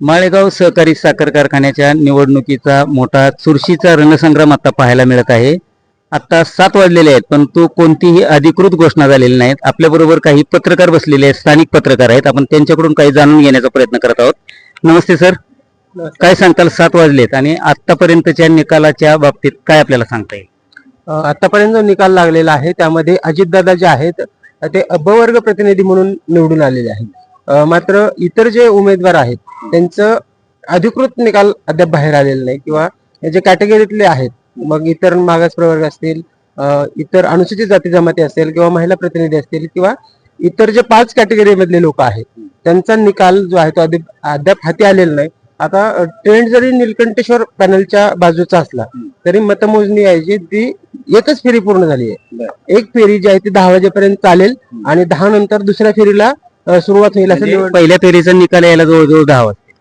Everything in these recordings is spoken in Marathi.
माळेगाव सहकारी साखर कारखान्याच्या निवडणुकीचा मोठा चुरशीचा रणसंग्राम आता पाहायला मिळत आहे. आता सात वाजलेले आहेत परंतु कोणतीही अधिकृत घोषणा झालेली नाहीत. आपल्याबरोबर काही पत्रकार बसलेले आहेत स्थानिक पत्रकार आहेत. आपण त्यांच्याकडून काही जाणून घेण्याचा प्रयत्न करत आहोत. नमस्ते सर. काय सांगताल? सात वाजलेत आणि आतापर्यंतच्या निकालाच्या बाबतीत काय आपल्याला सांगता येईल? आतापर्यंत जो निकाल लागलेला आहे त्यामध्ये अजितदादा जे आहेत ते अबवर्ग प्रतिनिधी म्हणून निवडून आलेले आहेत. मात्र इतर जे उमेदवार आहेत त्यांचं अधिकृत निकाल अद्याप बाहेर आलेला नाही किंवा हे जे कॅटेगरीतले आहेत मग इतर मागास प्रवर्ग असतील इतर अनुसूचित जाती जमाती असेल किंवा महिला प्रतिनिधी असतील किंवा इतर जे पाच कॅटेगरी मधले लोक आहेत त्यांचा निकाल जो आहे तो अद्याप अद्याप हाती आलेला नाही. आता ट्रेंड जरी निलकंठेश्वर पॅनलच्या बाजूचा असला तरी मतमोजणी आहे जी ती एकच फेरी पूर्ण झाली आहे. एक फेरी जी आहे ती दहा वाजेपर्यंत चालेल आणि दहा नंतर दुसऱ्या फेरीला अ, सुरुवात होईल असं म्हणजे निवड- पहिल्या फेरीचा निकाल यायला जवळजवळ दहा वाजता.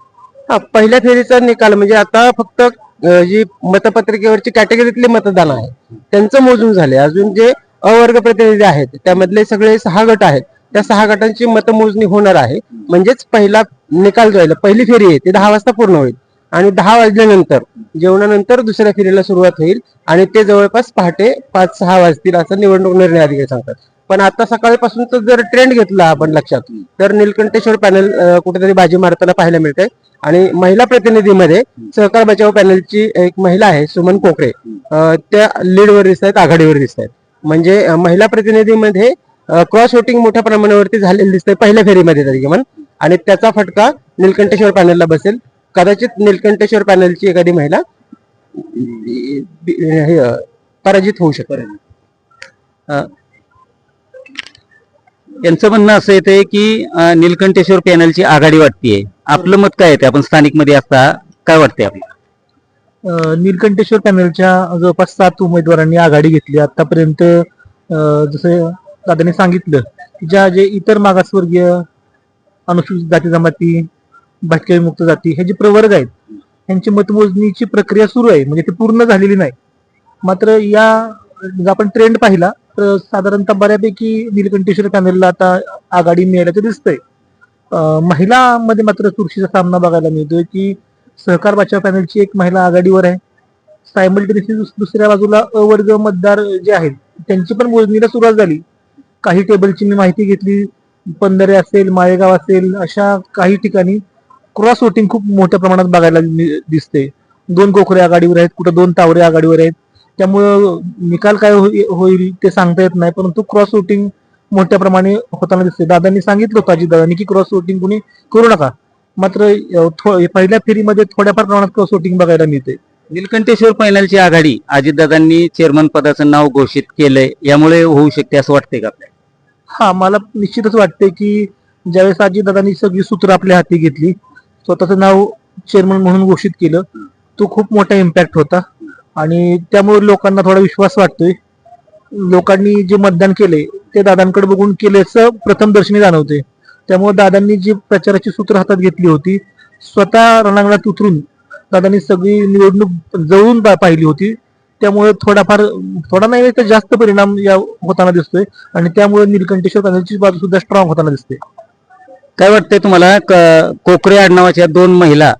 हा, पहिल्या फेरीचा निकाल म्हणजे आता फक्त अ, जी मतपत्रिकेवरची कॅटेगरीतले मतदान आहे त्यांचं मोजून झाले. अजून जे अवर्ग प्रतिनिधी आहेत त्यामधले सगळे सहा गट आहेत त्या सहा गटांची मतमोजणी होणार आहे. म्हणजेच पहिला निकाल जो आहे पहिली फेरी आहे ती दहा वाजता पूर्ण होईल. आणि दहा वाजल्यानंतर जेवणानंतर दुसऱ्या फेरीला सुरुवात होईल. आणि ते जवळपास पहाटे पाच सहा वाजतील असं निवडणूक निर्णय अधिकारी सांगतात. पण आता सकाळपासूनचा जर ट्रेंड घेतला आपण लक्षात तर निलकंठेश्वर पॅनल कुठेतरी बाजी मारताना पाहायला मिळते. आणि महिला प्रतिनिधीमध्ये सहकार बचाव पॅनलची एक महिला आहे सुमन कोकरे. त्या लीडवर दिसत आहेत आघाडीवर दिसत आहेत म्हणजे महिला प्रतिनिधीमध्ये क्रॉस वोटिंग मोठ्या प्रमाणावरती झालेलं दिसतंय पहिल्या फेरीमध्ये तरी किमान. आणि त्याचा फटका निलकंठेश्वर पॅनलला बसेल. कदाचित निलकंठेश्वर पॅनलची एखादी महिला पराजित होऊ शकते. यांचं म्हणणं असं येते की अं, निलकंठेश्वर पॅनलची आघाडी वाटतीये. आपलं मत काय येते आपण स्थानिकमध्ये असता काय वाटते आपल्या नीलकंठेश्वर निलकंठेश्वर पॅनलच्या जवळपास सात उमेदवारांनी आघाडी घेतली. आतापर्यंत जसं दादाने सांगितलं की ज्या जे इतर मागासवर्गीय अनुसूचित जाती जमाती भटक्या मुक्त जाती हे जे प्रवर्ग आहेत यांची मतमोजणीची प्रक्रिया सुरू आहे. म्हणजे ती पूर्ण झालेली नाही. मात्र या जर आपण ट्रेंड पाहिला तर साधारणतः बऱ्यापैकी निलकंठेश्वर पॅनलला आता आघाडी मिळाल्याचं दिसतंय. अ, महिलामध्ये मात्र चुरशीचा सामना बघायला मिळतोय की सहकार बचाव पॅनलची एक महिला आघाडीवर आहे. सायमल्टेनियसली दुसऱ्या बाजूला अवर्ग मतदार जे आहेत त्यांची पण मोजणीला सुरुवात झाली. काही टेबलची मी माहिती घेतली. पंधरे असेल माळेगाव असेल अशा काही ठिकाणी क्रॉस वोटिंग खूप मोठ्या प्रमाणात बघायला दिसते दोन कोखरे आघाडीवर आहेत कुठं दोन तावरे आघाडीवर आहेत. त्यामुळं निकाल काय होई- होईल ते सांगता येत नाही परंतु क्रॉस वोटिंग मोठ्या प्रमाणे होताना दिसते दादांनी सांगितलं होतं अजितदादांनी की क्रॉस वोटिंग कुणी करू नका. मात्र पहिल्या फेरीमध्ये थोड्याफार प्रमाणात क्रॉस वोटिंग बघायला मिळते निलकंठेश्वर पॅनलची आघाडी अजितदादांनी चेअरमन पदाचं नाव घोषित केलंय. यामुळे होऊ शकते असं वाटतंय का आपल्याला? हा मला निश्चितच वाटते की ज्यावेळेस अजितदादांनी सगळी सूत्र आपल्या हाती घेतली स्वतःचं नाव चेअरमन म्हणून घोषित केलं तो खूप मोठा इम्पॅक्ट होता. आणि त्यामुळे लोकांना थोडा विश्वास वाटतोय. लोकांनी जे मतदान केले ते दादांकडे बघून केल्याचं प्रथम दर्शनी जाणवते त्यामुळे दादांनी जी प्रचाराची सूत्र हातात घेतली होती स्वतः रणांगणात उतरून दादांनी सगळी निवडणूक जवळून पाहिली होती. त्यामुळे थोडाफार थोडा नाही तर जास्त परिणाम या होताना दिसतोय आणि त्यामुळे निलकंठेश्वर पॅनलची बाजू सुद्धा स्ट्रॉंग होताना दिसते. काय वाटतंय तुम्हाला? क- कोकरे आडनावाच्या दोन महिला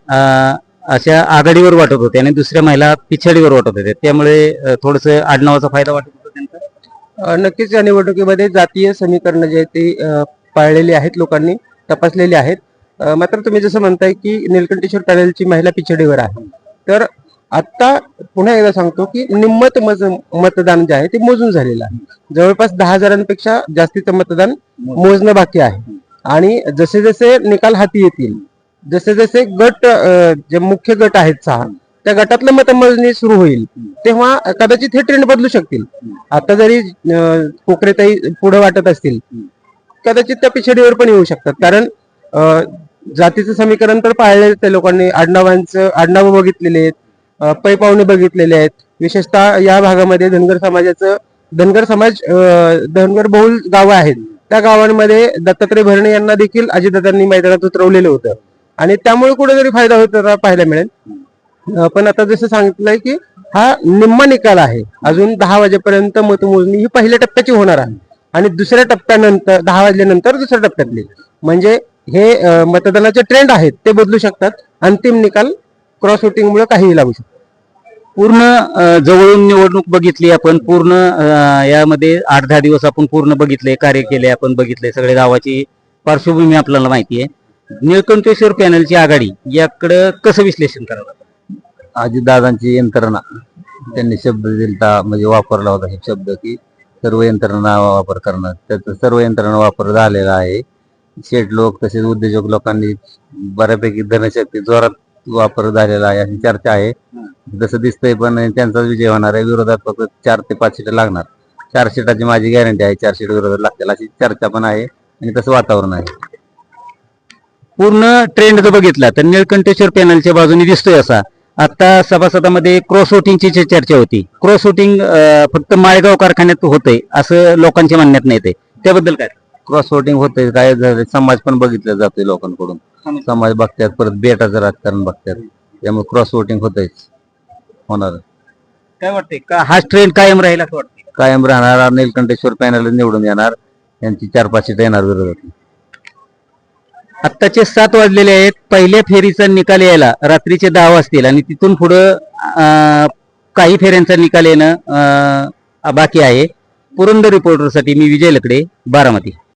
अशा आघाडीवर वाटत होत्या आणि दुसऱ्या महिला पिछाडीवर वाटत होत्या त्यामुळे थोडस आडनावाचा फायदा वाटत होता त्यांचा. नक्कीच या निवडणुकीमध्ये जातीय समीकरण जे आहे ते पाळलेली आहेत लोकांनी तपासलेली आहेत. मात्र तुम्ही जसं म्हणताय की निलकंठेश्वर पॅनलची महिला पिछाडीवर आहे. तर आता पुन्हा एकदा सांगतो की निम्मत मज मतदान जे आहे ते मोजून झालेलं आहे. जवळपास दहा हजारांपेक्षा जास्तीचं मतदान मोजणं बाकी आहे. आणि जसे जसे निकाल हाती येतील जसे जसे गट जे मुख्य गट आहेत सहा त्या गटातलं मतमोजणी सुरू होईल. तेव्हा कदाचित हे ट्रेंड बदलू शकतील. आता जरी कोकरेताई पुढे वाटत असतील कदाचित त्या पिछडीवर पण येऊ शकतात. कारण जातीचं समीकरण तर पाळले त्या लोकांनी. आडनावांचं आडनावं बघितलेले आहेत. पैपावणे पै पाहुणे बघितलेले आहेत. विशेषतः या भागामध्ये धनगर समाजाचं धनगर समाज धनगर बहुल गावं आहेत. त्या गावांमध्ये दत्तात्रय भरणे यांना देखील अजितदादांनी मैदानात उतरवलेलं होतं. आणि त्यामुळे कुठेतरी फायदा होताना पाहायला मिळेल. पण आता जसं सांगितलंय की हा निम्मा निकाल आहे. अजून दहा वाजेपर्यंत मतमोजणी ही पहिल्या टप्प्याची होणार आहे. आणि दुसऱ्या टप्प्यानंतर दहा वाजल्यानंतर दुसऱ्या टप्प्यातली म्हणजे हे मतदानाचे ट्रेंड आहेत ते बदलू शकतात. अंतिम निकाल क्रॉस वोटिंगमुळे काहीही लागू शकतो. पूर्ण जवळून निवडणूक बघितली आपण पूर्ण यामध्ये आठ दहा दिवस आपण पूर्ण बघितले कार्य केले आपण बघितले सगळे गावाची पार्श्वभूमी आपल्याला माहिती आहे. निळकंठेश्वर पॅनलची आघाडी याकडं कसं विश्लेषण करावं? अजितदादांची यंत्रणा. त्यांनी शब्द दिलता म्हणजे वापरला होता हे शब्द की सर्व यंत्रणा वापर करणं. त्याचा सर्व यंत्रणा वापर झालेला आहे. शेठ लोक तसेच उद्योजक लोकांनी बऱ्यापैकी धनशक्ती जोरात वापर झालेला आहे अशी चर्चा आहे. जसं दिसतंय पण त्यांचाच विजय होणार आहे. विरोधात फक्त चार ते पाच सीट लागणार. चार सीटाची माझी गॅरंटी आहे चार सीट विरोधात लागतील अशी चर्चा पण आहे आणि तसं वातावरण आहे. पूर्ण ट्रेंड जर बघितला तर निळकंठेश्वर पॅनलच्या बाजूने दिसतोय असा. आता सभासदामध्ये क्रॉस वोटिंगची चर्चा होती. क्रॉस वोटिंग फक्त माळेगाव कारखान्यात होतंय असं लोकांच्या म्हणण्यात नाही ते त्याबद्दल काय? क्रॉस वोटिंग होतंय काय झालं? समाज पण बघितलं जातोय लोकांकडून. समाज बघतात परत बेटाचं राजकारण बघतात त्यामुळे क्रॉस वोटिंग होतंयच. होणार. काय वाटतंय? का हा ट्रेंड कायम राहील असं वाटतंय? कायम राहणार नीलकंठेश्वर पॅनल निवडून येणार. त्यांची चार पाच सीट येणार विरोधात आत्ताचे सात वाजलेले आहेत. पहिल्या फेरीचा निकाल यायला रात्रीचे दहा वाजतील आणि तिथून पुढं काही फेऱ्यांचा निकाल येणं बाकी आहे. पुरंदर रिपोर्टरसाठी मी विजय लकडे बारामती.